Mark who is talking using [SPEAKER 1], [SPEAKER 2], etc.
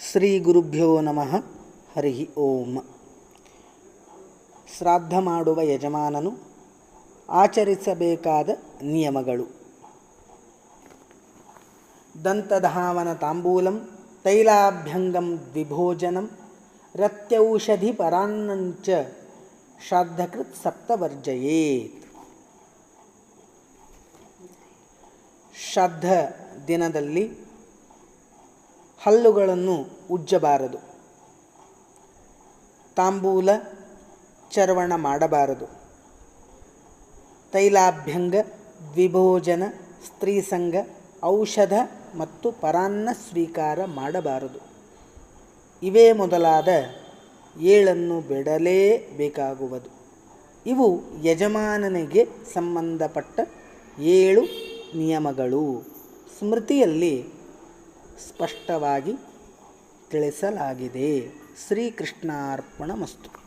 [SPEAKER 1] ಶ್ರೀ ಗುರುಭ್ಯೋ ನಮಃ. ಹರಿ ಓಂ. ಶ್ರಾದ್ದ ಮಾಡುವ ಯಜಮಾನನು ಆಚರಿಸಬೇಕಾದ ನಿಯಮಗಳು. ದಂತಧಾವನ ತಾಂಬೂಲಂ, ತೈಲಾಭ್ಯಂಗಂ ದ್ವಿಭೋಜನಂ ರತ್ಯೌಷಧಿ ಪರಾನ್ನಂಚ ಶ್ರಾದ್ದಕೃತ್ ಸಪ್ತವರ್ಜಯೇತ್ ಶ್ರಾದ್ದ ದಿನದಲ್ಲಿ ಹಲ್ಲುಗಳನ್ನು ಉಜ್ಜಬಾರದು. ತಾಂಬೂಲ ಚರ್ವಣ ಮಾಡಬಾರದು. ತೈಲಾಭ್ಯಂಗ ದ್ವಿಭೋಜನ ಸ್ತ್ರೀಸಂಗ, ಔಷಧ ಮತ್ತು ಪರಾನ್ನ ಸ್ವೀಕಾರ ಮಾಡಬಾರದು. ಇವೇ ಮೊದಲಾದ ಏಳನ್ನು ಬಿಡಲೇಬೇಕಾಗುವುದು. ಇವು ಯಜಮಾನನಿಗೆ ಸಂಬಂಧಪಟ್ಟ ಏಳು ನಿಯಮಗಳು. ಸ್ಮೃತಿಯಲ್ಲಿ ಸ್ಪಷ್ಟವಾಗಿ ತಿಳಿಸಲಾಗಿದೆ. ಶ್ರೀಕೃಷ್ಣಾರ್ಪಣ ಮಸ್ತು